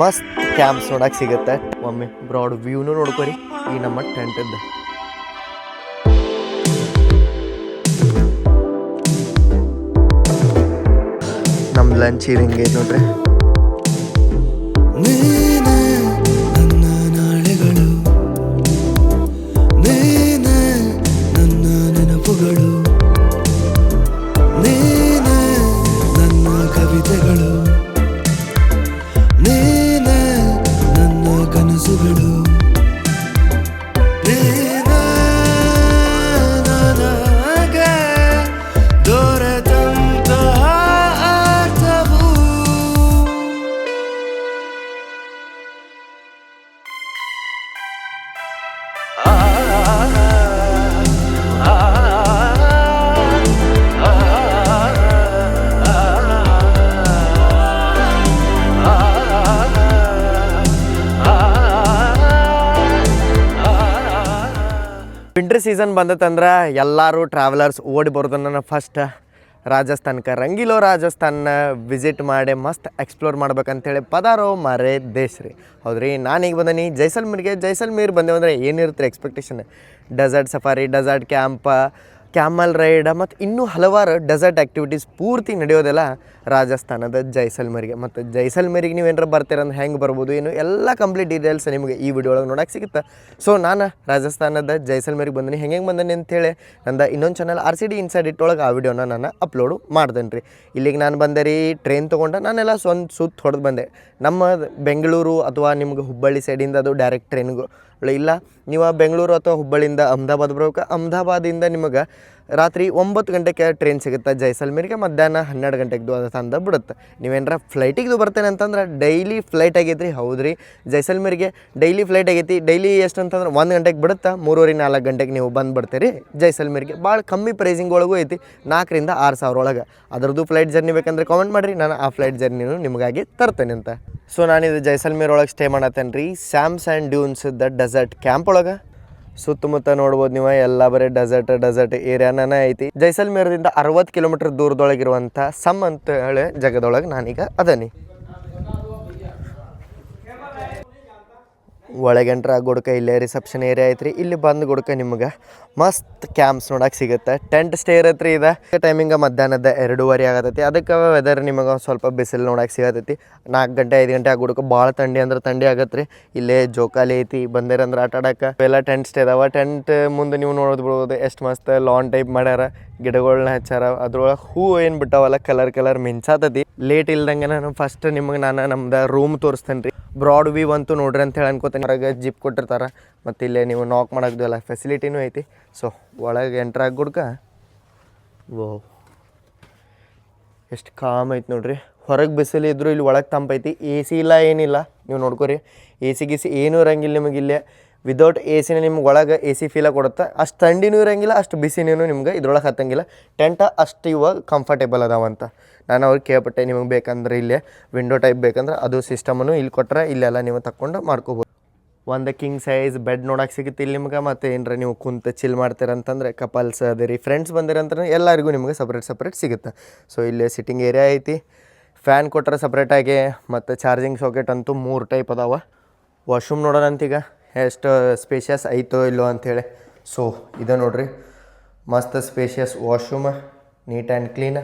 ಮಸ್ತ್ ಕ್ಯಾಂಪ್ಸ್ ನೋಡಕ್ಕೆ ಸಿಗುತ್ತೆ. ಒಮ್ಮೆ ಬ್ರಾಡ್ ವ್ಯೂನು ನೋಡ್ಕೊರಿ. ಈ ನಮ್ಮ ಟೆಂಟದ್ದು ನಮ್ಮ ಲಂಚ್ ಇದು ನೋಡ್ರಿ. ಸೀಸನ್ ಬಂದತಂದ್ರೆ ಎಲ್ಲರೂ ಟ್ರಾವೆಲರ್ಸ್ ಓಡಿ ಬರೋದನ್ನ ಫಸ್ಟ್ ರಾಜಸ್ಥಾನಕ್ಕೆ, ರಂಗಿಲೋ ರಾಜಸ್ಥಾನ ವಿಸಿಟ್ ಮಾಡಿ ಮಸ್ತ್ ಎಕ್ಸ್ಪ್ಲೋರ್ ಮಾಡ್ಬೇಕಂತೇಳಿ ಪದಾರೋ ಮಾರೇ ದೇಶ ರೀ. ಹೌದ್ರಿ? ನಾನೀಗ ಬಂದೀನಿ, ಜೈಸಲ್ಮೀರ್ಗೆ, ಜೈಸಲ್ಮೀರ್ ಬಂದೆವು ಅಂದರೆ ಏನಿರುತ್ತೆ expectation desert safari desert camp camel ride ಮತ್ತು ಇನ್ನೂ ಹಲವಾರು ಡೆಸರ್ಟ್ ಆ್ಯಕ್ಟಿವಿಟೀಸ್ ಪೂರ್ತಿ ನಡೆಯೋದೆಲ್ಲ ರಾಜಸ್ಥಾನದ ಜೈಸಲ್ಮೇರಿಗೆ. ಮತ್ತು ಜೈಸಲ್ಮೇರಿಗೆ ನೀವು ನೀವೇನಾರ ಬರ್ತೀರಂದ್ರೆ ಹೆಂಗೆ ಬರ್ಬೋದು, ಏನು ಎಲ್ಲ ಕಂಪ್ಲೀಟ್ ಡೀಟೇಲ್ಸ್ ನಿಮಗೆ ಈ ವಿಡಿಯೋ ಒಳಗೆ ನೋಡಕ್ಕೆ ಸಿಗುತ್ತೆ. ಸೊ ನಾನು ರಾಜಸ್ಥಾನದ ಜೈಸಲ್ಮೇರಿಗೆ ಬಂದಿನಿ. ಹೆಂಗೆ ಹೆಂಗೆ ಬಂದನಿ ಅಂತೇಳಿ ನಂದು ಇನ್ನೊಂದು channel R C D inside ಇಟ್ಟೊಳಗೆ ಆ ವಿಡಿಯೋನ ನಾನು ಅಪ್ಲೋಡ್ ಮಾಡ್ದೇನೆ ರೀ. ಇಲ್ಲಿಗೆ ನಾನು ಬಂದೆ ರೀ ಟ್ರೈನ್ ತೊಗೊಂಡು ನಾನೆಲ್ಲ ಸ್ವಂತ ಸುತ್ತ ಹೊಡೆದು ಬಂದೆ. ನಮ್ಮ ಬೆಂಗಳೂರು ಅಥವಾ ನಿಮ್ಗೆ ಹುಬ್ಬಳ್ಳಿ ಸೈಡಿಂದ ಅದು ಡೈರೆಕ್ಟ್ ಟ್ರೈನ್ಗಳು ಇಲ್ಲ. ನೀವು ಬೆಂಗಳೂರು ಅಥವಾ ಹುಬ್ಬಳ್ಳಿಯಿಂದ ಅಹಮದಾಬಾದ್ ಬರ್ಬೇಕು. ಅಹಮದಾಬಾದಿಂದ ನಿಮಗೆ ರಾತ್ರಿ ಒಂಬತ್ತು ಗಂಟೆಗೆ ಟ್ರೈನ್ ಸಿಗುತ್ತೆ. ಜೈಸಲ್ಮೇರಿಗೆ ಮಧ್ಯಾಹ್ನ ಹನ್ನೆರಡು ಗಂಟೆಗೆ ಅದು ತಂದ ಬಿಡುತ್ತೆ. ನೀವೇನಾರ ಫ್ಲೈಟಿಗೆದು ಬರ್ತೇನೆ ಅಂತಂದ್ರೆ ಡೈಲಿ ಫ್ಲೈಟ್ ಆಗೈತೆ ರೀ ಹೌದು ರೀ ಜೈಸಲ್ಮೇರಿಗೆ ಡೈಲಿ ಫ್ಲೈಟ್ ಆಗೈತಿ. ಡೈಲಿ ಎಷ್ಟು ಅಂತಂದ್ರೆ ಒಂದು ಗಂಟೆಗೆ ಬಿಡುತ್ತೆ? ಮೂರುವರೆ ನಾಲ್ಕು ಗಂಟೆಗೆ ನೀವು ಬಂದು ಬಿಡ್ತೀರಿ. ಜೈಸಲ್ಮೇರಿಗೆ ಭಾಳ ಕಮ್ಮಿ ಪ್ರೈಸಿಂಗ್ ಒಳಗೂ ಐತಿ. ನಾಲ್ಕರಿಂದ ಆರು ಸಾವಿರ ಒಳಗೆ. ಅದರದ್ದು ಫ್ಲೈಟ್ ಜರ್ನಿ ಬೇಕಂದ್ರೆ ಕಾಮೆಂಟ್ ಮಾಡಿರಿ. ನಾನು ಆ ಫ್ಲೈಟ್ ಜರ್ನಿನೂ ನಿಮಗಾಗಿ ತರ್ತೇನೆ ಅಂತ. ಸೊ ನಾನಿದು ಜೈಸಲ್ಮೇರ್ ಒಳಗೆ ಸ್ಟೇ ಮಾಡತ್ತೇನೆ ರೀ Sams and dunes the desert camp ಒಳಗೆ. ಸುತ್ತಮುತ್ತ ನೋಡ್ಬೋದು ನೀವು, ಎಲ್ಲ ಬರೀ ಡೆಸರ್ಟ್ ಡೆಸರ್ಟ್ ಏರಿಯಾನ ಐತಿ. ಜೈಸಲ್ಮೇರ್ದಿಂದ ಅರವತ್ತು ಕಿಲೋಮೀಟರ್ ದೂರದೊಳಗಿರುವಂಥ ಸಮ್ ಅಂತ ಹೇಳಿ ಜಾಗದೊಳಗೆ ನಾನೀಗ ಅದನಿ. ಒಳಗೆ ಎಂಟ್ರ್ ಗುಡ್ಕ ಇಲ್ಲೇ ರಿಸೆಪ್ಷನ್ ಏರಿಯಾ ಐತ್ರಿ. ಇಲ್ಲಿ ಬಂದು ಗುಡ್ಕ ನಿಮ್ಗೆ ಮಸ್ತ್ ಕ್ಯಾಂಪ್ಸ್ ನೋಡಕ್ಕೆ ಸಿಗುತ್ತೆ. ಟೆಂಟ್ ಸ್ಟೇ ಇರತ್ರಿ ಇದು. ಟೈಮಿಂಗ ಮಧ್ಯಾಹ್ನದ ಎರಡೂವರೆ ಆಗತೈತಿ. ಅದಕ್ಕೆ ವೆದರ್ ನಿಮಗೆ ಸ್ವಲ್ಪ ಬಿಸಿಲು ನೋಡಕ್ಕೆ ಸಿಗತೈತಿ. ನಾಲ್ಕು ಗಂಟೆ, ಐದು ಗಂಟೆ ಆ ಗುಡ್ಕ ಭಾಳ ತಂಡಿ ಅಂದ್ರೆ ಥಂಡಿ ಆಗತ್ತೆ ಇಲ್ಲೇ ಜೋಕಾಲಿ ಐತಿ ಬಂದಿರಂದ್ರೆ ಆಟ ಆಡಕ್ಕೆ ಎಲ್ಲ ಟೆಂಟ್ ಸ್ಟೇ ಅದಾವ ಟೆಂಟ್ ಮುಂದೆ ನೀವು ನೋಡೋದು ಬಿಡ್ಬೋದು, ಎಷ್ಟು ಮಸ್ತ್ ಲಾನ್ ಟೈಪ್ ಮಾಡ್ಯಾರ. ಗಿಡಗಳ್ನ ಹಚ್ಚಾರ, ಅದ್ರೊಳಗೆ ಹೂ ಏನು ಬಿಟ್ಟಾವಲ್ಲ ಕಲರ್ ಕಲರ್ ಮಿಂಚಾತತಿ. ಲೇಟ್ ಇಲ್ದಂಗೆ ನಾನು ಫಸ್ಟ್ ನಿಮಗೆ ನಾನು ನಮ್ದು ರೂಮ್ ತೋರಿಸ್ತೇನೆ ರೀ ಬ್ರಾಡ್ ವ್ಯೂ ಅಂತೂ ನೋಡ್ರಿ ಅಂತ ಹೇಳಿ ಅನ್ಕೋತೀನಿ. ಹೊರಗೆ ಜಿಪ್ ಕೊಟ್ಟಿರ್ತಾರೆ. ಮತ್ತು ಇಲ್ಲೇ ನೀವು ನಾಕ್ ಮಾಡೋದು ಎಲ್ಲ ಫೆಸಿಲಿಟಿನೂ ಐತಿ. ಸೊ ಒಳಗೆ ಎಂಟ್ರ್ ಗುಡ್ಕ. ಓ ಎಷ್ಟು ಕಾಮ್ ಐತಿ ನೋಡ್ರಿ. ಹೊರಗೆ ಬಿಸಿಲು ಇದ್ರು ಇಲ್ಲಿ ಒಳಗೆ ತಂಪೈತಿ ಎ ಸಿ ಇಲ್ಲ, ಏನಿಲ್ಲ. ನೀವು ನೋಡ್ಕೊರಿ. ಎ ಸಿ ಗಿಸಿ ಏನೂ ಇರಂಗಿಲ್ಲ ನಿಮಗೆ ಇಲ್ಲೇ. ವಿದೌಟ್ ಎ ಸಿನ ನಿಮ್ಗೆ ಒಳಗೆ ಎ ಸಿ ಫೀಲ ಕೊಡುತ್ತೆ. ಅಷ್ಟು ಥಂಡಿನೂ ಇರಂಗಿಲ್ಲ, ಅಷ್ಟು ಬಿಸಿನೂ ನಿಮ್ಗೆ ಇದ್ರೊಳಗೆ ಹತ್ತಂಗಿಲ್ಲ. ಟೆಂಟ ಅಷ್ಟು ಇವಾಗ ಕಂಫರ್ಟೇಬಲ್ ಅದಾವಂತ ನಾನು ಅವ್ರಿಗೆ ಕೇಳ್ಪಟ್ಟೆ, ನಿಮಗೆ ಬೇಕಂದ್ರೆ ಇಲ್ಲೇ ವಿಂಡೋ ಟೈಪ್ ಬೇಕಂದ್ರೆ ಅದು ಸಿಸ್ಟಮನ್ನು ಇಲ್ಲಿ ಕೊಟ್ಟರೆ ಇಲ್ಲೆಲ್ಲ ನೀವು ತಕ್ಕೊಂಡು ಮಾಡ್ಕೋಬೋದು. ಒಂದು ಕಿಂಗ್ ಸೈಜ್ ಬೆಡ್ ನೋಡಕ್ಕೆ ಸಿಗುತ್ತೆ ಇಲ್ಲಿ ನಿಮ್ಗೆ, ಮತ್ತು ಏನರ ನೀವು ಕುಂತು ಚಿಲ್ ಮಾಡ್ತೀರಂತಂದರೆ ಕಪಲ್ಸ್ ಅದಿರಿ ಫ್ರೆಂಡ್ಸ್ ಬಂದಿರಂತಂದ್ರೆ ಎಲ್ಲರಿಗೂ ನಿಮಗೆ ಸಪ್ರೇಟ್ ಸಪ್ರೇಟ್ ಸಿಗುತ್ತೆ. ಸೊ ಇಲ್ಲಿ ಸಿಟ್ಟಿಂಗ್ ಏರಿಯಾ ಐತಿ. ಫ್ಯಾನ್ ಕೊಟ್ಟರೆ ಸಪ್ರೇಟಾಗಿ ಮತ್ತು ಚಾರ್ಜಿಂಗ್ ಸಾಕೆಟ್ ಅಂತೂ ಮೂರು ಟೈಪ್ ಅದಾವ. ವಾಶ್ರೂಮ್ ನೋಡೋಣ ಅಂತೀಗ ಎಷ್ಟು ಸ್ಪೇಷಿಯಸ್ ಐತೋ ಇಲ್ಲೋ ಅಂಥೇಳಿ. ಸೊ ಇದು ನೋಡ್ರಿ. ಮಸ್ತ್ spacious washroom neat and clean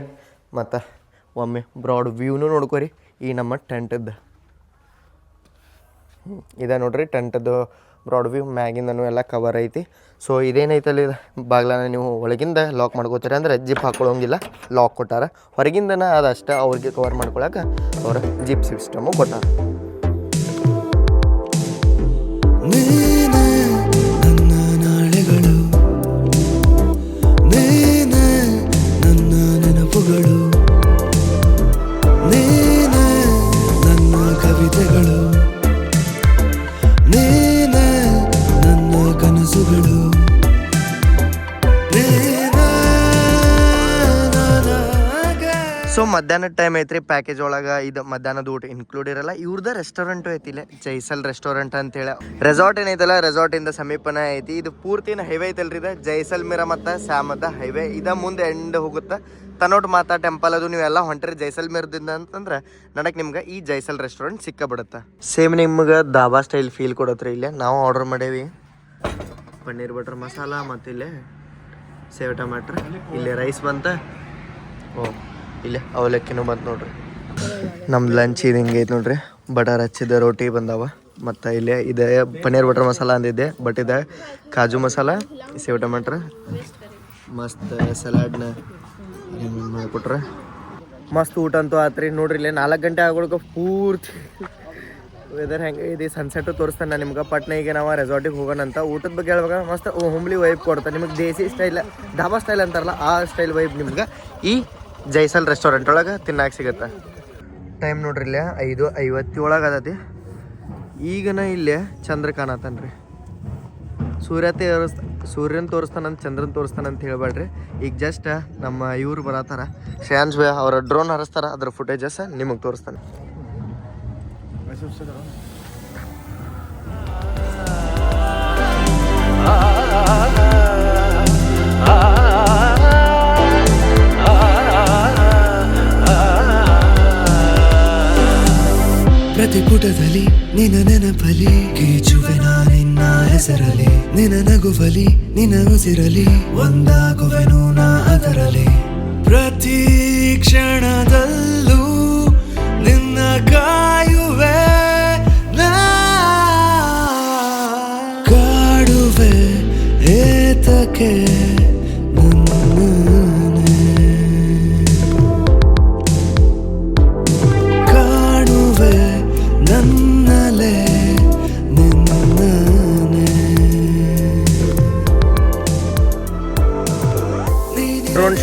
ಮತ್ತು ಒಮ್ಮೆ ಬ್ರಾಡ್ ವ್ಯೂನು ನೋಡ್ಕೋರಿ. ಈ ನಮ್ಮ ಟೆಂಟದ್ದು ಇದೆ ನೋಡ್ರಿ ಟೆಂಟದ್ದು ಬ್ರಾಡ್ ವ್ಯೂ ಮ್ಯಾಗಿಂದನೂ ಎಲ್ಲ ಕವರ್ ಐತಿ. ಸೊ ಇದೇನೈತಲ್ಲ ಇದು ಬಾಗ್ಲನ ನೀವು ಒಳಗಿಂದ ಲಾಕ್ ಮಾಡ್ಕೋತೀರಿ ಅಂದ್ರೆ ಜಿಪ್ ಹಾಕೊಳ್ಳೋಂಗಿಲ್ಲ ಲಾಕ್ ಕೊಟ್ಟಾರ. ಹೊರಗಿಂದನ ಅದಷ್ಟೇ ಅವ್ರಿಗೆ ಕವರ್ ಮಾಡ್ಕೊಳಕ್ಕೆ ಅವ್ರ ಜಿಪ್ ಸಿಸ್ಟಮು ಕೊಟ್ಟಾರ. ಸೊ ಮಧ್ಯಾಹ್ನ ಟೈಮ್ ಐತ್ರಿ ಪ್ಯಾಕೇಜ್ ಒಳಗೆ ಇದು ಮಧ್ಯಾಹ್ನದ ಊಟ ಇನ್ಕ್ಲೂಡ್ ಇರಲ್ಲ. ಇವ್ರದ ರೆಸ್ಟೋರೆಂಟ್ ಐತಿ ಇಲ್ಲೇ, ಜೈಸಲ್ ರೆಸ್ಟೋರೆಂಟ್ ಅಂತೇಳಿ ರೆಸಾರ್ಟ್ ಏನೈತಲ್ಲ ರೆಸಾರ್ಟ್ ಇಂದ ಸಮೀಪನ ಐತಿ. ಇದು ಪೂರ್ತಿನ ಹೈವೇ ಐತಲ್ರಿ ಇದು. ಜೈಸಲ್ಮೇರ ಮತ್ತು ಸ್ಯಾಮದ ಹೈವೇ ಇದ ಮುಂದೆ ಎಂಡ್ ಹೋಗುತ್ತೆ ತನೋಟ್ ಮಾತಾ ಟೆಂಪಲ್ ಅದು. ನೀವೆಲ್ಲ ಹೊಂಟ್ರಿ ಜೈಸಲ್ಮೇರ್ದಿಂದ ಅಂತಂದ್ರೆ ನಡಕ್ ನಿಮ್ಗೆ ಈ ಜೈಸಲ್ ರೆಸ್ಟೋರೆಂಟ್ ಸಿಕ್ಕ ಬಿಡುತ್ತೆ ಸೇಮ್ ನಿಮ್ಗೆ ದಾಬಾ ಸ್ಟೈಲ್ ಫೀಲ್ ಕೊಡತ್ರಿ ಇಲ್ಲೇ. ನಾವು ಆರ್ಡರ್ ಮಾಡೇವಿ. ಪನ್ನೀರ್ ಬಟರ್ ಮಸಾಲ ಮತ್ತಿಲ್ಲೇ ಸೇವ್ ಟಮಾಟ್ರ್. ಇಲ್ಲಿ ರೈಸ್ ಬಂತ. ಇಲ್ಲೇ ಅವಲಕ್ಕಿನೂ ಬಂತು ನೋಡ್ರಿ. ನಮ್ದು ಲಂಚ್ ಇದು ಹಿಂಗೆ ಐತೆ ನೋಡ್ರಿ. ಬಟರ್ ಹಚ್ಚಿದ ರೋಟಿ ಬಂದಾವ. ಮತ್ತು ಇಲ್ಲೇ ಇದೆ, ಪನ್ನೀರ್ ಬಟರ್ ಮಸಾಲ ಅಂದಿದ್ದೆ ಬಟ್ ಇದೆ ಕಾಜು ಮಸಾಲ ಸೇವ್ ಟಮಾಟ್ರ ಮಸ್ತ್ ಸಲಾಡ್ನ ಮಾಡಿಕೊಟ್ರೆ. ಮಸ್ತ್ ಊಟ ಅಂತೂ ಆತ್ರಿ. ನೋಡ್ರಿ ಇಲ್ಲೇ ನಾಲ್ಕು ಗಂಟೆ ಆಗೋಳಕ ಪೂರ್ತಿ ವೆದರ್ ಹೆಂಗೆ ಇದೆ. ಸನ್ಸೆಟ್ ತೋರಿಸ್ತಾನೆ ನಾನು ನಿಮ್ಗೆ. ಪಟ್ನ ಈಗ ನಾವು ರೆಸಾರ್ಟಿಗೆ ಹೋಗೋಣ ಅಂತ. ಊಟದ ಬಗ್ಗೆ ಹೇಳ್ಬೇಕ ಮಸ್ತ್ ಹೋಮ್ಲಿ ವೈಬ್ ಕೊಡ್ತಾರೆ ನಿಮಗೆ ದೇಸಿ ಸ್ಟೈಲ್ ಢಾಬಾ ಸ್ಟೈಲ್ ಅಂತಾರಲ್ಲ, ಆ ಸ್ಟೈಲ್ ವೈಬ್ ನಿಮ್ಗೆ. ಈ ಜೈಸಲ್ ರೆಸ್ಟೋರೆಂಟ್ ಒಳಗೆ ತಿನ್ನಕ್ಕೆ ಸಿಗುತ್ತೆ ಟೈಮ್ ನೋಡ್ರಿ ಇಲ್ಲೇ ಐದು ಐವತ್ತೇಳಾಗ ಅದತಿ ಈಗನ ಇಲ್ಲೇ ಚಂದ್ರ ಕಾಣತಾನ್ರಿ ಸೂರ್ಯ ತೋರಿಸ್ ಸೂರ್ಯನ ತೋರಿಸ್ತಾನಂತ ಚಂದ್ರನ್ ತೋರಿಸ್ತಾನಂತ ಹೇಳ್ಬೇಡ್ರಿ ಈಗ ಜಸ್ಟ್ ನಮ್ಮ ಇವ್ರು ಬರತ್ತಾರ ಶ್ರೇಯಾನ್ಸ್ ಅವರ ಡ್ರೋನ್ ಹರಿಸ್ತಾರ ಅದ್ರ ಫುಟೇಜಸ್ ನಿಮಗೆ ತೋರಿಸ್ತಾನೆ ಪ್ರತಿ ಪುಟದಲ್ಲಿ ನಿನ್ನ ನೆನಪಲಿ ಗೀಚುವೆ ನಾ ನಿನ್ನ ಹೆಸರಲಿ ನಿನ್ನ ನಗುವಲಿ ನಿನ್ನ ಉಸಿರಲಿ ಒಂದಾಗುವೆನು ನಾ ಅದರಲಿ ಪ್ರತಿ ಕ್ಷಣದಲ್ಲೂ ನಿನ್ನ ಕಾಯುವೆ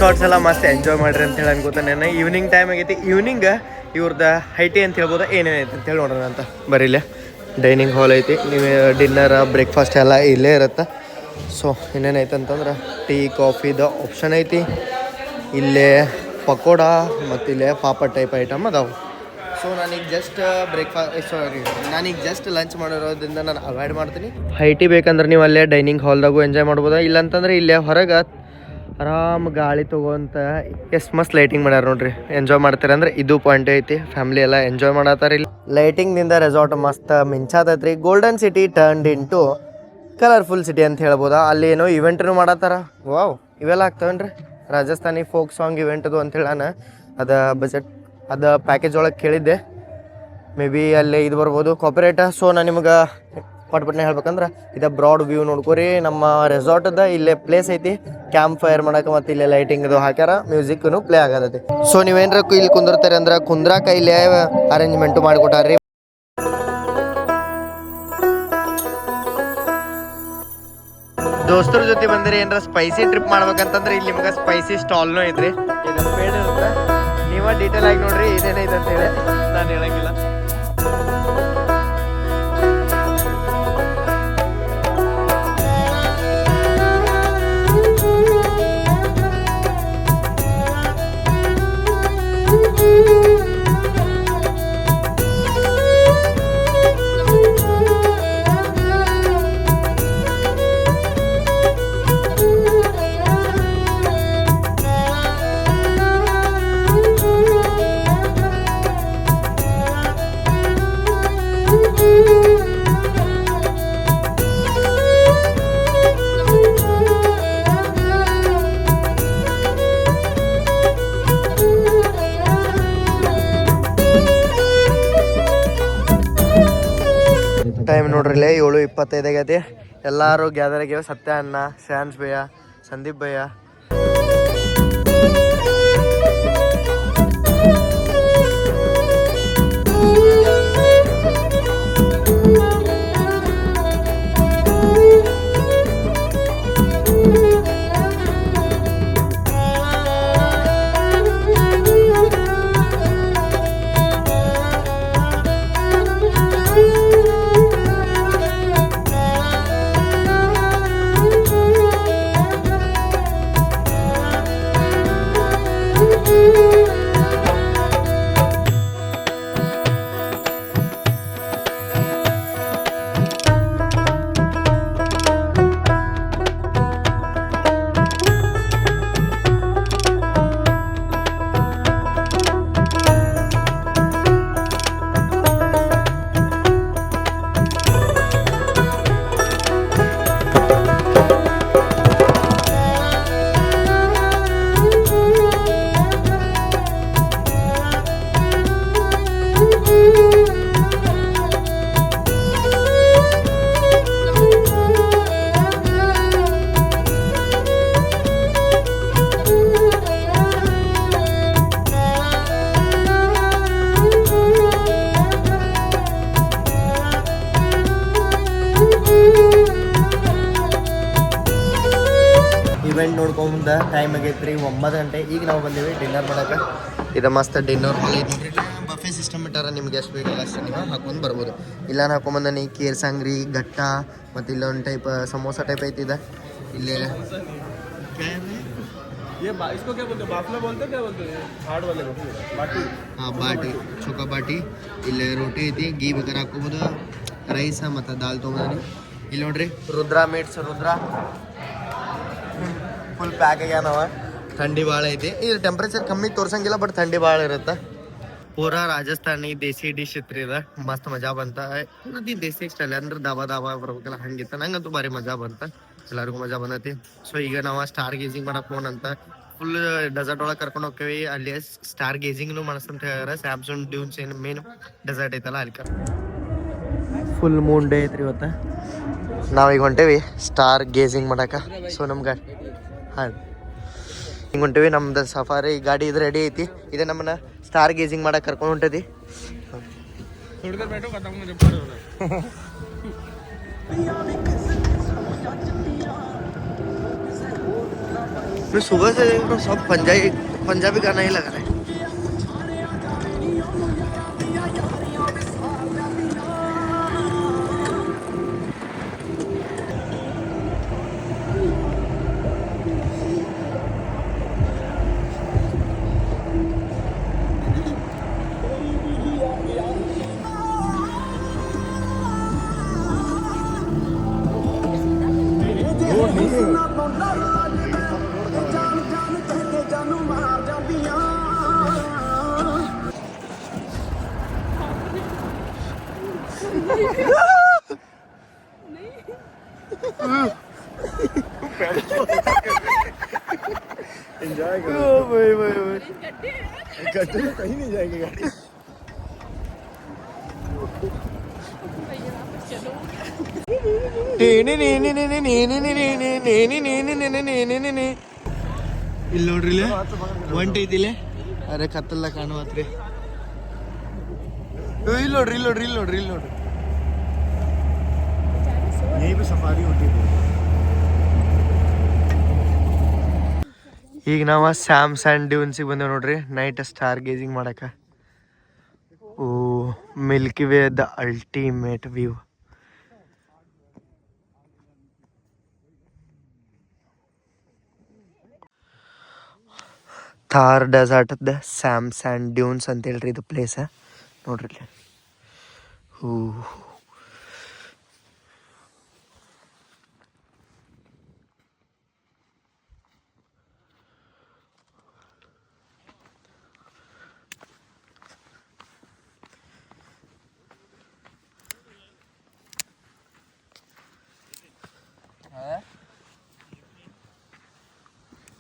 ಶಾರ್ಟ್ಸ್ ಎಲ್ಲ ಮಸ್ತ್ ಎಂಜಾಯ್ ಮಾಡ್ರಿ ಅಂತ ಹೇಳಿ ಅನ್ಕೋತಾನೆ ಈವ್ನಿಂಗ್ ಟೈಮ್ ಆಗೈತಿ. ಈವ್ನಿಂಗ್ ಇವ್ರದ್ದು ಹೈಟಿ ಅಂತ ಹೇಳ್ಬೋದು ಏನೇನೈತೆ ಅಂತ ಹೇಳಿ ನೋಡೋಣ ಅಂತ. ಬರೀಲೆ ಡೈನಿಂಗ್ ಹಾಲ್ ಐತಿ. ನೀವು ಡಿನ್ನರ ಬ್ರೇಕ್ಫಾಸ್ಟ್ ಎಲ್ಲ ಇಲ್ಲೇ ಇರುತ್ತೆ. ಸೊ ಇನ್ನೇನೈತೆ ಅಂತಂದ್ರೆ ಟೀ ಕಾಫಿದ ಆಪ್ಷನ್ ಐತಿ. ಇಲ್ಲೇ ಪಕೋಡ ಮತ್ತು ಇಲ್ಲೇ ಪಾಪ ಟೈಪ್ ಐಟಮ್ ಅದಾವೆ. ಸೊ ನಾನೀಗ ಜಸ್ಟ್ ಬ್ರೇಕ್ಫಾಸ್ಟ್ ಸಾರಿ ನಾನೀಗ ಜಸ್ಟ್ ಲಂಚ್ ಮಾಡಿರೋದ್ರಿಂದ ನಾನು ಅವಾಯ್ಡ್ ಮಾಡ್ತೀನಿ. ಹೈಟಿ ಬೇಕಂದ್ರೆ ನೀವು ಅಲ್ಲೇ ಡೈನಿಂಗ್ ಹಾಲ್ದಾಗೂ ಎಂಜಾಯ್ ಮಾಡ್ಬೋದು? ಇಲ್ಲಂತಂದ್ರೆ ಇಲ್ಲೇ ಹೊರಗೆ ಆರಾಮ್ ಗಾಳಿ ತಗೋಂತ ಎಷ್ಟು ಮಸ್ತ್ ಲೈಟಿಂಗ್ ಮಾಡ್ಯಾರ ನೋಡ್ರಿ. ಎಂಜಾಯ್ ಮಾಡ್ತಾರೆ ಅಂದ್ರೆ ಇದು ಪಾಯಿಂಟ್ ಐತಿ. ಫ್ಯಾಮಿಲಿ ಎಲ್ಲ ಎಂಜಾಯ್ ಮಾಡತ್ತಾರ ಇಲ್ಲಿ. ಲೈಟಿಂಗ್ನಿಂದ ರೆಸಾರ್ಟ್ ಮಸ್ತ್ ಮಿಂಚಾತೈತ್ರಿ golden city turned into colourful city ಅಂತ ಹೇಳ್ಬೋದಾ? ಅಲ್ಲಿ ಏನೋ ಇವೆಂಟ್ನು ಮಾಡತ್ತಾರ. ವಾವ್ ಇವೆಲ್ಲ ಆಗ್ತಾವೇನ್ರಿ ರಾಜಸ್ಥಾನಿ ಫೋಕ್ ಸಾಂಗ್ ಇವೆಂಟ್ ಅದು ಅಂತ ನಾನು ಅದ ಬಜೆಟ್ ಅದ ಪ್ಯಾಕೇಜ್ ಒಳಗೆ ಕೇಳಿದ್ದೆ. ಮೇ ಬಿ ಅಲ್ಲಿ ಇದು ಬರ್ಬೋದು. ಕಾಪರೇಟ ಸೊ ನಾನು ನಿಮ್ಗೆ ಪಟ್ಪಟ್ನೆ ಹೇಳ್ಬೇಕಂದ್ರೆ ಇದು ಬ್ರಾಡ್ ವ್ಯೂ ನೋಡ್ಕೋರಿ, ನಮ್ಮ ರೆಸಾರ್ಟ್ದ ಇಲ್ಲೇ ಪ್ಲೇಸ್ ಐತಿ. ಕ್ಯಾಂಪ್ ಫೈರ್ ಮಾಡಕ್ಕೆ ಮತ್ತು ಇಲ್ಲೇ ಲೈಟಿಂಗ್ ಇದು ಹಾಕ್ಯಾರ ಮ್ಯೂಸಿಕ್ನು ಪ್ಲೇ ಆಗತೈತಿ. ಸೊ ನೀವೇನ್ರ ಇಲ್ಲಿ ಕುಂದಿರ್ತಾರೆ ಅಂದ್ರೆ ಕುಂದ್ರಾಕ ಇಲ್ಲೇ ಅರೇಂಜ್ಮೆಂಟು ಮಾಡಿಕೊಟ್ಟಾರ್ರಿ. ದೋಸ್ತರ ಜೊತೆ ಬಂದ್ರೆ ಏನಾರ ಸ್ಪೈಸಿ ಟ್ರಿಪ್ ಮಾಡ್ಬೇಕಂತಂದ್ರೆ ಇಲ್ಲಿ ನಿಮ್ಗೆ ಸ್ಪೈಸಿ ಸ್ಟಾಲ್ನೂ ಐತ್ರಿ. ಇದು ಪೇಡ್ ಇರುತ್ತೆ. ನೀವ ಡೀಟೇಲ್ ಆಗಿ ನೋಡ್ರಿ ಏನೇನೈತೆ ಅಂತ ಹೇಳಿ. ನಾನು ಹೇಳಂಗಿಲ್ಲ. ಇದೇ ಆಗೈತಿ ಎಲ್ಲರೂ ಗ್ಯಾದರ್ ಆಗ್ಯಾವ ಸತ್ಯ ಅಣ್ಣ ಶ್ಯಾನ್ಸ್ ಭಯ್ಯ ಸಂದೀಪ್ ಭಯ್ಯ. ನಮ್ದು ಟೈಮ್ ಆಗೈತ್ರಿ ಒಂಬತ್ತು ಗಂಟೆ. ಈಗ ನಾವು ಬಂದೀವಿ ಡಿನ್ನರ್ ಮಾಡಕ್ಕೆ. ಇದು ಮಸ್ತ್ ಡಿನ್ನರ್ ಬಫೆ ಸಿಸ್ಟಮ್ ಇಟ್ಟಾರ ನಿಮ್ಗೆ ಎಷ್ಟು ಬೇಕಲ್ಲ ಅಷ್ಟು ನೀವು ಹಾಕೊಂಡು ಬರ್ಬೋದು. ಇಲ್ಲ ಹಾಕೊಂಬಂದಿ ಕೇರ್ಸಂಗ್ರಿ ಘಟ್ಟ ಮತ್ತು ಇಲ್ಲೊಂದು ಟೈಪ್ ಸಮೋಸ ಟೈಪ್ ಐತಿದೆ ಇಲ್ಲಿ ಹಾಂ ಬಾಟಿ ಚೊಕ ಬಾಟಿ. ಇಲ್ಲಿ ರೊಟ್ಟಿ ಐತಿ ಗೀ ಬೇಕಾದ್ರೆ ಹಾಕೋಬೋದು ರೈಸ ಮತ್ತು ದಾಲ್ ತೊಗೊಂಡಿ ಇಲ್ಲಿ ನೋಡ್ರಿ Rudra meets Rudra. Full pack ಆಗ್ಯಾನವ ಥಂಡಿ ಭಾಳ ಐತಿ. ಇದು ಟೆಂಪ್ರೇಚರ್ ಕಮ್ಮಿ ತೋರ್ಸಂಗಿಲ್ಲ ಬಟ್ ಥಂಡಿ ಭಾಳ ಇರುತ್ತೆ. ಪೂರಾ ರಾಜಸ್ಥಾನಿ ದೇಸಿ ಡಿಶ್ ಇತ್ರಿ ಇದ. ಮಸ್ತ್ ಮಜಾ ಬಂತ. ಈ ದೇಸಿ ಸ್ಟೈಲ್ ಅಂದ್ರೆ ದಬಾ ದಾಬಾ ಬರ್ಬೇಕಲ್ಲ ಹಂಗಿತ್ತ. ನಂಗಂತೂ ಭಾರಿ ಮಜಾ ಬಂತ. ಎಲ್ಲರಿಗೂ ಮಜಾ ಬಂದೈತಿ. ಸೊ ಈಗ ನಾವು ಸ್ಟಾರ್ ಗೇಜಿಂಗ್ ಮಾಡಕ್ ಅಂತ. ಫುಲ್ ಡೆಸರ್ಟ್ ಒಳಗೆ ಕರ್ಕೊಂಡು ಹೋಗ್ತೀವಿ. ಅಲ್ಲಿ ಸ್ಟಾರ್ ಗೇಜಿಂಗ್ನು ಮಾಡಿಸ್ತಂತ ಹೇಳ್ಯಾರ. ಸ್ಯಾಮ್ಸಂಗ್ ಡ್ಯೂನ್ಸ್ ಏನು ಮೇನ್ ಡೆಸರ್ಟ್ ಐತಲ್ಲ ಅಲ್ಲಿ ಫುಲ್ ಮೂನ್ ಡೇ ಐತ್ರಿ ಇವತ್ತು. ನಾವೀಗ ಹೊಂಟೇವಿ. ಸ್ಟಾರ್ ಗೇಜಿಂಗ್ ಮಾಡಕ್ಕೆ ಸೊ ನಮ್ಗೆ ಹಾಂ ಹಿಂಗೆ ಹೊಂಟೇವಿ ನಮ್ದು ಸಫಾರಿ ಗಾಡಿ ಇದು ರೆಡಿ ಐತಿ ಇದೆ ನಮ್ಮನ್ನ ಸ್ಟಾರ್ ಗೇಜಿಂಗ್ ಮಾಡಕ್ಕೆ ಕರ್ಕೊಂಡು ಹೊಂಟೈತಿ थोड़ी देर बैठो खत्म मुझे पड़े होना मैं सुबह से देख रहा हूँ सब पंजाबी पंजाबी गाना ही लगा रहा है एंजॉय ओ भाई भाई भाई करते तो कहीं नहीं जाएगी गाड़ी ಇಲ್ಲಿ ನೋಡ್ರಿ ಇಲ್ಲಿ ಒಂಟಿ ಐತಿಲೆ ಅರೆ ಕತ್ತಲ್ಲ ಕಾಣುವತ್ರಿ ಇಲ್ಲಿ ನೋಡ್ರಿ ಇಲ್ಲಿ ನೋಡ್ರಿ ಇಲ್ಲಿ ನೋಡ್ರಿ ಇಲ್ಲಿ ನೋಡ್ರಿ यहीं पे ಈಗ ನಾವು ಸ್ಯಾಮ್ಸ್ ಆ್ಯಂಡ್ ಡ್ಯೂನ್ಸಿಗೆ ಬಂದೇವೆ ನೋಡ್ರಿ. ನೈಟ್ ಸ್ಟಾರ್ ಗೇಜಿಂಗ್ ಮಾಡಕ. ಓ milky way the ultimate view Thar desert the Sams and dunes ಅಂತ ಹೇಳ್ರಿ ಇದು ಪ್ಲೇಸ ನೋಡ್ರಿ ಹೂ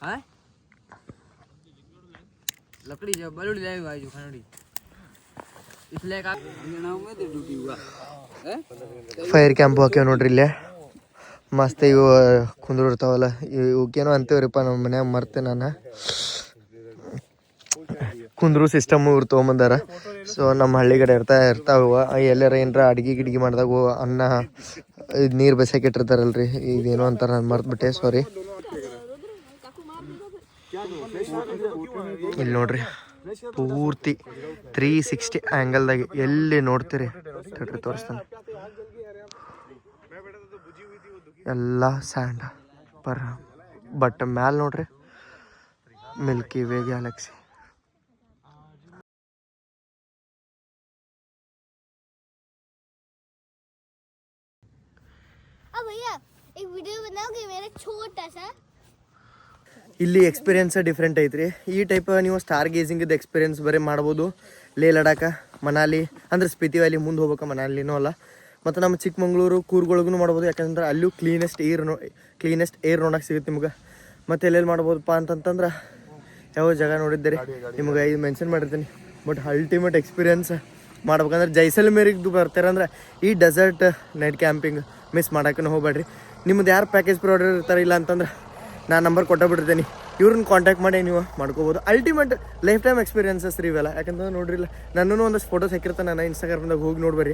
હા? લકડી જો બલુડી લેવી આવી ખનડી એટલે કા ડૂબી હુઆ ಫೈರ್ ಕ್ಯಾಂಪ್ ಹಾಕ್ಯಾವ ನೋಡ್ರಿ ಇಲ್ಲೇ. ಮಸ್ತ್ ಇವು ಕುಂದಿರ್ತಾವಲ್ಲ ಇವಕ್ಕೇನೋ ಅಂತೀವ್ರಿಪ್ಪ ನಮ್ಮ ಮನ್ಯಾಗ ಮರ್ತೆ ನಾನು. ಕುಂದ್ರು ಸಿಸ್ಟಮು ಇವ್ರು ತೊಗೊಂಬಂದಾರ. ಸೊ ನಮ್ಮ ಹಳ್ಳಿ ಕಡೆ ಇರ್ತಾ ಇರ್ತಾವ ಎಲ್ಲಾರ ಏನರ ಅಡ್ಗೆ ಗಿಡ್ಗಿ ಮಾಡಿದಾಗ ಅನ್ನ ಇದು ನೀರು ಬೆಸಕ್ಕೆ ಇಟ್ಟಿರ್ತಾರಲ್ರಿ. ಇದೇನೋ ಅಂತಾರೆ ನಾನು ಮರ್ತ್ಬಿಟ್ಟೆ ಸಾರಿ ಇಲ್ಲಿ ನೋಡ್ರಿ, ಪೂರ್ತಿ ತ್ರೀ ಸಿಕ್ಸ್ಟಿ ಆ್ಯಂಗಲ್ದಾಗ ಎಲ್ಲಿ ನೋಡ್ತೀರಿ? ತಡ್ರಿ ತೋರಿಸ್ತಾನೆ. ಎಲ್ಲ ಸ್ಯಾಂಡ್ ಪರ. ಬಟ್ ಮ್ಯಾಲೆ ನೋಡ್ರಿ ಮಿಲ್ಕಿ ವೇ ಗ್ಯಾಲಕ್ಸಿ वीडियो बनाओगे मेरा छोटा सा ಇಲ್ಲಿ ಎಕ್ಸ್ಪೀರಿಯನ್ಸ್ ಡಿಫ್ರೆಂಟ್ ಐತ್ರಿ ಈ ಟೈಪ್ ನೀವು ಸ್ಟಾರ್ ಗೇಜಿಂಗ್ ಎಕ್ಸ್ಪೀರಿಯನ್ಸ್ ಬರೀ ಮಾಡ್ಬೋದು ಲೇ ಲಡಾಖ ಮನಾಲಿ ಅಂದ್ರೆ ಸ್ಪಿತಿ ವ್ಯಾಲಿ ಮುಂದೆ ಹೋಗ್ಬೇಕು ಮನಾಲಿನೂ ಅಲ್ಲ ಮತ್ತು ನಮ್ಮ ಚಿಕ್ಕಮಂಗ್ಳೂರು ಕೂರ್ಗೊಳಗೂ ಮಾಡ್ಬೋದು ಯಾಕಂದ್ರೆ ಅಲ್ಲೂ cleanest air no cleanest air ನೋಡಕ್ಕೆ ಸಿಗುತ್ತೆ ನಿಮ್ಗೆ ಮತ್ತು ಎಲ್ಲೆಲ್ಲಿ ಮಾಡ್ಬೋದಪ್ಪ ಅಂತಂತಂದ್ರೆ ಯಾವ ಜಾಗ ನೋಡಿದ್ದೀರಿ ನಿಮ್ಗೆ ಇದು ಮೆನ್ಷನ್ ಮಾಡಿರ್ತೀನಿ ಬಟ್ ಅಲ್ಟಿಮೇಟ್ ಎಕ್ಸ್ಪೀರಿಯನ್ಸ್ ಮಾಡ್ಬೇಕಂದ್ರೆ ಜೈಸಲ್ಮೇರಿಗೆ ಬರ್ತಾರಂದ್ರೆ ಈ ಡೆಸರ್ಟ್ ನೈಟ್ ಕ್ಯಾಂಪಿಂಗ್ ಮಿಸ್ ಮಾಡೋಕ್ಕೂ ಹೋಗ್ಬೇಡ್ರಿ ನಿಮ್ದು ಯಾರು ಪ್ಯಾಕೇಜ್ ಪ್ರೊವೈಡರ್ ಇರ್ತಾರೆ ಇಲ್ಲ ಅಂತಂದ್ರೆ ನಾನು ನಂಬರ್ ಕೊಟ್ಟಬಿಟ್ಟಿರ್ತೀನಿ ಇವ್ರನ್ನ ಕಾಂಟ್ಯಾಕ್ಟ್ ಮಾಡಿ ನೀವು ಮಾಡ್ಕೋಬೋದು. ಅಲ್ಟಿಮೇಟ್ ಲೈಫ್ ಟೈಮ್ ಎಕ್ಸ್ಪೀರಿಯನ್ಸಸ್ ರೀ ಇವೆಲ್ಲ. ಯಾಕಂದ್ರೆ ನೋಡ್ರಿಲ್ಲ ನನ್ನೂ ಒಂದಷ್ಟು ಫೋಟೋಸ್ ಹಾಕಿರ್ತಾನೆ ನಾನು ಇನ್ಸ್ಟಾಗ್ರಾಮ್ದಾಗ ಹೋಗಿ ನೋಡ್ಬರಿ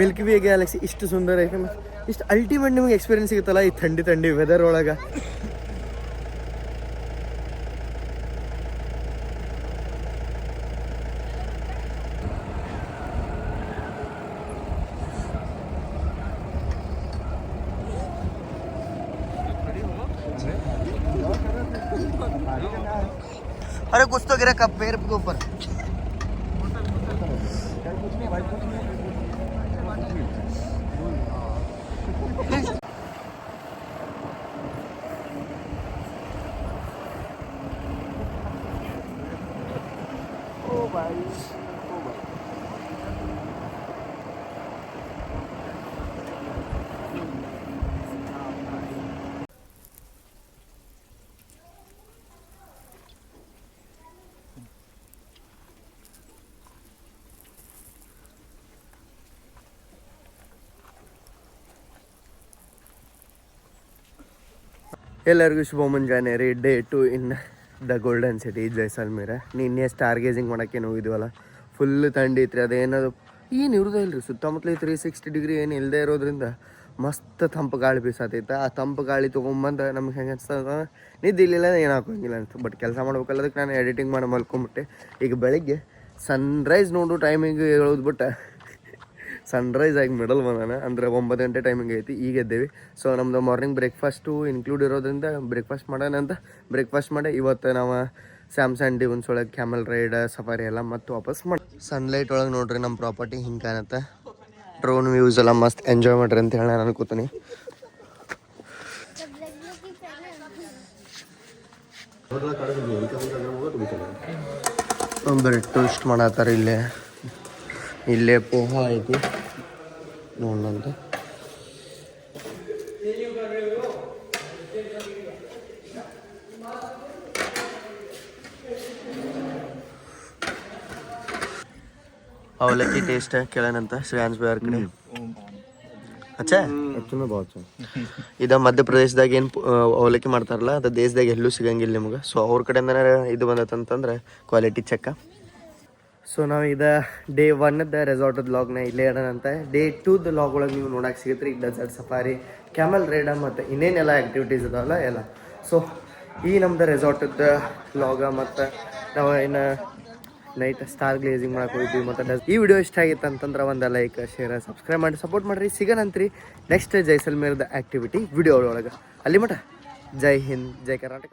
ಮಿಲ್ಕಿ ವೇ ಗ್ಯಾಲಕ್ಸಿ ಇಷ್ಟು ಸುಂದರ ಐತೆ ಇಷ್ಟು ಅಲ್ಟಿಮೇಟ್ ನಿಮಗೆ ಎಕ್ಸ್ಪೀರಿಯನ್ಸ್ ಸಿಗುತ್ತಲ್ಲ ಈ ಥಂಡಿ ಥಂಡಿ ವೆದರ್ ಒಳಗೆ. अरे कुछ तो गिरा कब पैर के ऊपर ಎಲ್ಲರಿಗೂ ಶುಭ ಮುಂಜಾನೆ ರೀ day two in the golden city Jaisalmer ನಿನ್ನೆ ಸ್ಟಾರ್ ಗೇಜಿಂಗ್ ಮಾಡೋಕ್ಕೆ ಹೋಗಿದ್ವಲ್ಲ ಫುಲ್ ಥಂಡಿ ಐತ್ರಿ ಅದೇನದು? ಏನು ಇರೋದೇ ಇಲ್ಲ ರೀ ಸುತ್ತಮುತ್ತಲ ತ್ರೀ ಸಿಕ್ಸ್ಟಿ ಡಿಗ್ರಿ ಏನು ಇಲ್ಲದೆ ಇರೋದ್ರಿಂದ ಮಸ್ತ್ ತಂಪು ಗಾಳಿ ಬೀಸತೈತೆ. ಆ ತಂಪು ಗಾಳಿ ತೊಗೊಂಬಂದು ನಮ್ಗೆ ಹೆಂಗೆ ಅನ್ಸ್ತದ? ನಿದ್ದೆ ಇಲ್ಲಿಲ್ಲ ಏನು ಹಾಕೋಂಗಿಲ್ಲ ಅಂತ ಬಟ್ ಕೆಲಸ ಮಾಡ್ಬೇಕಲ್ಲ, ಅದಕ್ಕೆ ನಾನು ಎಡಿಟಿಂಗ್ ಮಾಡಿ ಮಲ್ಕೊಂಬಿಟ್ಟೆ. ಈಗ ಬೆಳಿಗ್ಗೆ ಸನ್ರೈಸ್ ನೋಡು ಟೈಮಿಂಗ್ ಹೇಳೋದು ಬಿಟ್ಟು ಸನ್ರೈಸ್ ಆಗಿ ಮಿಡಲ್ ಬಂದಾನ. ಅಂದ್ರೆ ಒಂಬತ್ತು ಗಂಟೆ ಟೈಮಿಂಗ್ ಐತಿ ಈಗ ಎದ್ದೇವೆ. ಸೊ ನಮ್ಮದು ಮಾರ್ನಿಂಗ್ ಬ್ರೇಕ್ಫಾಸ್ಟು ಇನ್ಕ್ಲೂಡ್ ಇರೋದ್ರಿಂದ ಬ್ರೇಕ್ಫಾಸ್ಟ್ ಮಾಡೋಣ ಅಂತ. ಬ್ರೇಕ್ಫಾಸ್ಟ್ ಮಾಡಿ ಇವತ್ತು ನಾವು ಸ್ಯಾಮ್ಸಂಗ್ ಡಿವನ್ಸ್ ಒಳಗೆ ಕ್ಯಾಮಲ್ ರೈಡ್ ಸಫಾರಿ ಎಲ್ಲ ಮತ್ತು ವಾಪಸ್ ಮಾಡಿ ಸನ್ಲೈಟ್ ಒಳಗೆ ನೋಡ್ರಿ ನಮ್ಮ ಪ್ರಾಪರ್ಟಿ ಹಿಂಗೆ ಕಾಣತ್ತೆ. ಡ್ರೋನ್ ವ್ಯೂಸ್ ಎಲ್ಲ ಮಸ್ತ್ ಎಂಜಾಯ್ ಮಾಡ್ರಿ ಅಂತ ಹೇಳಿ ನಾನು ಅನ್ಕೋತೀನಿ. ಬ್ರೆಡ್ ಟೋಸ್ಟ್ ಮಾಡತ್ತಾರ ಇಲ್ಲೇ. ಇಲ್ಲೇ ಪೋಹ ಐತಿ ನೋಡಂತ ಅವಲಕ್ಕಿ ಟೇಸ್ಟ್ ಕೇಳೋಣಂತ ಶ್ರೇಯಾನ್ಸ್ ಬೇರ್ ಕಡೆ. ಅಚ್ಚಾ? ಇದ ಮಧ್ಯಪ್ರದೇಶದಾಗ ಏನು ಅವಲಕ್ಕಿ ಮಾಡ್ತಾರಲ್ಲ ಅದು ದೇಶದಾಗ ಎಲ್ಲೂ ಸಿಗಂಗಿಲ್ಲ ನಿಮ್ಗೆ. ಸೊ ಅವ್ರ ಕಡೆಯಿಂದ ಇದು ಬಂದತ್ತಂತಂದ್ರೆ ಕ್ವಾಲಿಟಿ ಚೆಕ್ಕ ಸೊ ನಾವು ಇದು ಡೇ ಒನ್ದ ರೆಸಾರ್ಟದ ಲಾಗ್ನ ಇಲ್ಲೇ ಇಡೋಣಂತೆ ಡೇ ಟೂದ ಲಾಗ್ ಒಳಗೆ ನೀವು ನೋಡಕ್ಕೆ ಸಿಗುತ್ತೆ ಈಗ ಡೆಸರ್ಟ್ ಸಫಾರಿ ಕ್ಯಾಮಲ್ ರೈಡ ಮತ್ತು ಇನ್ನೇನೆಲ್ಲ ಆ್ಯಕ್ಟಿವಿಟೀಸ್ ಇದಾವಲ್ಲ ಎಲ್ಲ. ಸೊ ಈ ನಮ್ದು ರೆಸಾರ್ಟದ ಲಾಗ ಮತ್ತು ನಾವು ಇನ್ನು ನೈಟ್ ಸ್ಟಾರ್ ಗ್ಲೇಸಿಂಗ್ ಮಾಡಕ್ಕೆ ಹೋಗಿದ್ವಿ ಮತ್ತು ಈ ವಿಡಿಯೋ ಇಷ್ಟ ಆಗಿತ್ತು ಅಂತಂದ್ರೆ ಒಂದು ಲೈಕ್ ಶೇರ್ ಸಬ್ಸ್ಕ್ರೈಬ್ ಮಾಡಿ ಸಪೋರ್ಟ್ ಮಾಡಿರಿ. ಸಿಗೋಣಂತ್ರಿ ನೆಕ್ಸ್ಟ್ ಜೈಸಲ್ಮೇರ್ದ ಆ್ಯಕ್ಟಿವಿಟಿ ವಿಡಿಯೋ ಒಳಗೆ. ಅಲ್ಲಿ ಮಟ ಜೈ ಹಿಂದ್, ಜೈ ಕರ್ನಾಟಕ